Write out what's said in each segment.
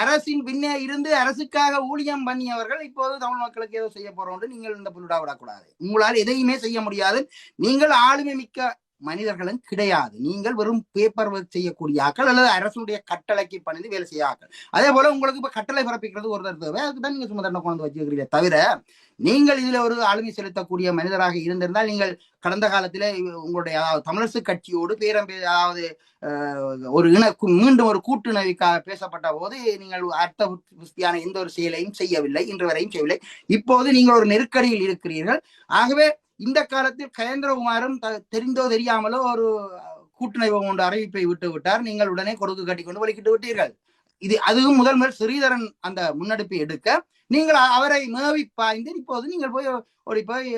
அரசின் பின்னே இருந்து அரசுக்காக ஊழியம் பண்ணியவர்கள் இப்போது தமிழ் மக்களுக்கு ஏதோ செய்ய போறோம் என்று நீங்கள் இந்த புல்லுடா விடக்கூடாது உங்களால் எதையுமே செய்ய முடியாது. நீங்கள் ஆளுமை மிக்க மனிதர்களும் கிடையாது. நீங்கள் வெறும் பேப்பர் ஒர்க் செய்யக்கூடிய ஆக்கள் அல்லது அரசுடைய கட்டளைக்கு பணிந்து வேலை செய்ய ஆக்கள். அதே போல உங்களுக்கு இப்ப கட்டளை பிறப்பிக்கிறது ஒரு தேவை. அதுக்கு தான் நீங்க சும்மா கொண்டு வச்சுக்கிறீங்க தவிர நீங்கள் இதுல ஒரு ஆளுமை செலுத்தக்கூடிய மனிதராக இருந்திருந்தால் நீங்கள் கடந்த காலத்திலே உங்களுடைய அதாவது தமிழரசு கட்சியோடு பேரம் அதாவது ஒரு இன கு- மீண்டும் ஒரு கூட்டுணவிக்காக பேசப்பட்ட போது நீங்கள் அர்த்த புஸ்தியான எந்த ஒரு செயலையும் செய்யவில்லை இன்று வரையும் செய்யவில்லை. இப்போது நீங்கள் ஒரு நெருக்கடியில் இருக்கிறீர்கள். ஆகவே இந்த காலத்தில் கயேந்திரகுமாரும் த- தெரிந்தோ தெரியாமலோ ஒரு கூட்டணி ஒன்று அறிவிப்பை விட்டு விட்டார். நீங்கள் உடனே கொடுக்கு கட்டி கொண்டு வலிக்கிட்டு விட்டீர்கள். இது அதுவும் முதல் முதல் ஸ்ரீதரன் அந்த முன்னெடுப்பை எடுக்க. நீங்கள் அவரை மேவி பாய்ந்து இப்போது நீங்கள் போய் ஓடி போய்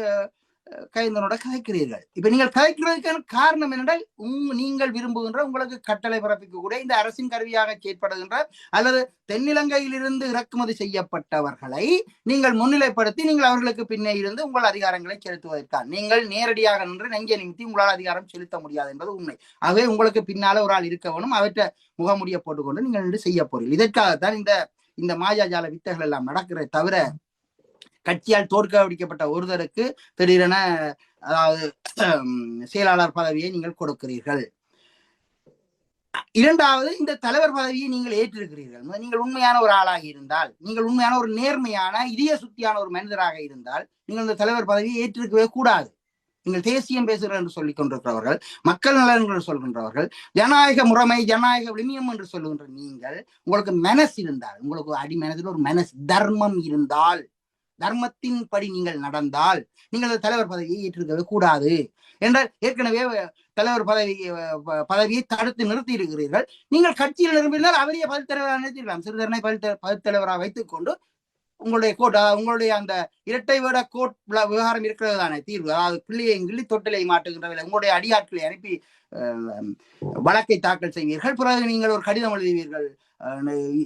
கைந்தனோட கதைக்கிறீர்கள். இப்ப நீங்கள் கதைக்கிறதுக்கான காரணம் என்னென்றால் உங் நீங்கள் விரும்புகின்ற உங்களுக்கு கட்டளை பிறப்பிக்கக்கூடிய இந்த அரசின் கருவியாக செயற்படுகின்ற அல்லது தென்னிலங்கையிலிருந்து இறக்குமதி செய்யப்பட்டவர்களை நீங்கள் முன்னிலைப்படுத்தி நீங்கள் அவர்களுக்கு பின்னே இருந்து உங்கள் அதிகாரங்களை செலுத்துவதற்கான் நீங்கள் நேரடியாக நின்று நெஞ்சை நிமித்தி உங்களால் அதிகாரம் செலுத்த முடியாது என்பது உண்மை. ஆகவே உங்களுக்கு பின்னால ஒரு ஆள் இருக்க வேணும் அவற்றை முகமுடிய போட்டுக்கொண்டு நீங்கள் நின்று செய்ய போறீர்கள். இதற்காகத்தான் இந்த இந்த மாயாஜால வித்தைகள் எல்லாம் நடக்கிறத தவிர கட்சியால் தோற்கடிக்கப்பட்ட ஒருவருக்கு திடீரென அதாவது செயலாளர் பதவியை நீங்கள் கொடுக்கிறீர்கள். இரண்டாவது இந்த தலைவர் பதவியை நீங்கள் ஏற்றிருக்கிறீர்கள். நீங்கள் உண்மையான ஒரு ஆளாக இருந்தால் நீங்கள் உண்மையான ஒரு நேர்மையான இதய சுத்தியான ஒரு மனிதராக இருந்தால் நீங்கள் இந்த தலைவர் பதவியை ஏற்றிருக்கவே கூடாது. நீங்கள் தேசியம் பேசுகிறேன் என்று சொல்லிக் கொண்டிருக்கிறவர்கள் மக்கள் நலன் என்று சொல்கின்றவர்கள் ஜனநாயக முறைமை ஜனநாயக விளிமியம் என்று சொல்லுகின்ற நீங்கள் உங்களுக்கு மனசு இருந்தால் உங்களுக்கு அடி மனதில் ஒரு மனசு தர்மம் இருந்தால் தர்மத்தின் படி நீங்கள் நடந்தால் நீங்கள் அந்த தலைவர் பதவியை ஏற்றிருக்கவே கூடாது என்றால் ஏற்கனவே தலைவர் பதவி பதவியை தடுத்து நிறுத்தி இருக்கிறீர்கள் நீங்கள் கட்சியில் நிரம்பினால் அவரையே பதில் தலைவராக நிறுத்திடலாம் சிறுதரனை பதில் பதில் தலைவராக வைத்துக் கொண்டு உங்களுடைய கோட் உங்களுடைய அந்த இரட்டை வேட கோட் விவகாரம் இருக்கிறது தானே தீர்வு? அதாவது பிள்ளையை கிள்ளி தொட்டிலை மாட்டுகின்ற உங்களுடைய அடியாட்களை அனுப்பி வழக்கை தாக்கல் செய்வீர்கள். பிறகு நீங்கள் ஒரு கடிதம் எழுதுவீர்கள்.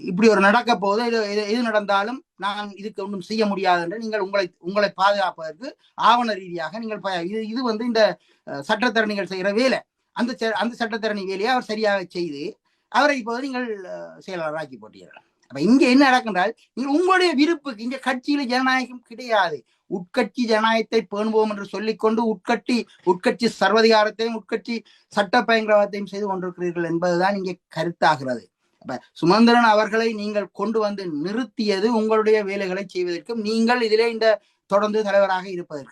இப்படி ஒரு நடக்க போது இது எது நடந்தாலும் நான் இதுக்கு ஒன்றும் செய்ய முடியாது என்று நீங்கள் உங்களை உங்களை பாதுகாப்பதற்கு ஆவண ரீதியாக நீங்கள் ப- இது இது வந்து இந்த சட்டத்தரணிகள் செய்கிற வேலை. அந்த ச- அந்த சட்டத்தரணி வேலையை அவர் சரியாக செய்து அவரை இப்போது நீங்கள் செயலாளராக்கி போட்டீர்கள். அப்ப இங்க என்ன நடக்கின்றால் நீங்கள் உங்களுடைய விருப்புக்கு இங்க கட்சியில ஜனநாயகம் கிடையாது. உட்கட்சி ஜனநாயகத்தை பேணுவோம் என்று சொல்லிக்கொண்டு உட்கட்சி உட்கட்சி சர்வதிகாரத்தையும் உட்கட்சி சட்ட பயங்கரவாதத்தையும் செய்து கொண்டிருக்கிறீர்கள் என்பதுதான் இங்கே கருத்தாகிறது. அப்ப சுமந்திரன் அவர்களை நீங்கள் கொண்டு வந்து நிறுத்தியது உங்களுடைய வேலைகளை செய்வதற்கும் நீங்கள் இதிலே இந்த தொடர்ந்து தலைவராக இருப்பதற்கு